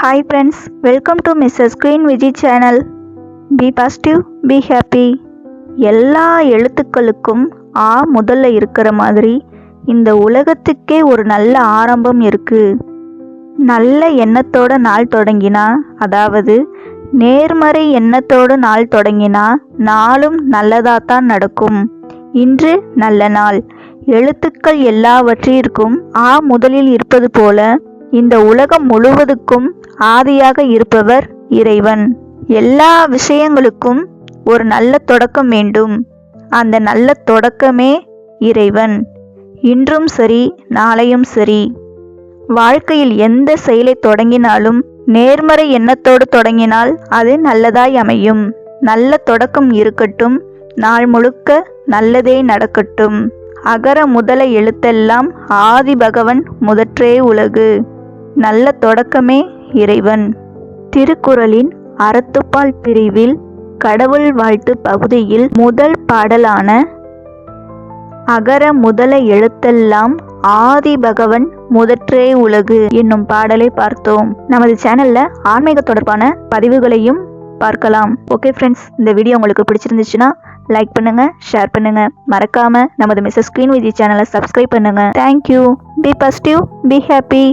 Hi friends welcome to Mrs screen Viji channel B positive B happy எல்லா எழுத்துக்களுக்கும் ஆ முதல்ல இருக்கிற மாதிரி இந்த உலகத்துக்கே ஒரு நல்ல ஆரம்பம் இருக்குது நல்ல எண்ணத்தோட நாள் தொடங்கினா அதாவது நேர்மறை எண்ணத்தோடு நாள் தொடங்கினா நாளும் நல்லதாக தான் நடக்கும். இன்று நல்ல நாள். எழுத்துக்கள் எல்லாவற்றிற்கும் ஆ முதலில் இருப்பது போல இந்த உலகம் முழுவதுக்கும் ஆதியாக இருப்பவர் இறைவன். எல்லா விஷயங்களுக்கும் ஒரு நல்ல தொடக்கம் வேண்டும். அந்த நல்ல தொடக்கமே இறைவன். இன்றும் சரி நாளையும் சரி. வாழ்க்கையில் எந்த செயலை தொடங்கினாலும் நேர்மறை எண்ணத்தோடு தொடங்கினால் அது நல்லதாய் அமையும். நல்ல தொடக்கம் இருக்கட்டும் நாள் முழுக்க நல்லதே நடக்கட்டும். அகர முதல எழுத்தெல்லாம் ஆதி பகவன் முதற்றே உலகு. நல்ல தொடக்கமே இறைவன். திருக்குறளின் அறத்துப்பால் பிரிவில் கடவுள் வாழ்த்து பகுதியில் முதல் பாடலான அகர முதல எழுத்தெல்லாம் ஆதி பகவன் முதற்றே உலகு என்னும் பாடலை பார்த்தோம். நமது சேனல்ல ஆன்மீக தொடர்பான பதிவுகளையும் பார்க்கலாம். ஓகே ஃப்ரெண்ட்ஸ் இந்த வீடியோ உங்களுக்கு பிடிச்சிருந்துச்சுன்னா லைக் பண்ணுங்க ஷேர் பண்ணுங்க. மறக்காம நமது மிஸ்ஸஸ் ஸ்கிரீன் விஜய் சேனலை சப்ஸ்கிரைப் பண்ணுங்க. Thank you B positive B happy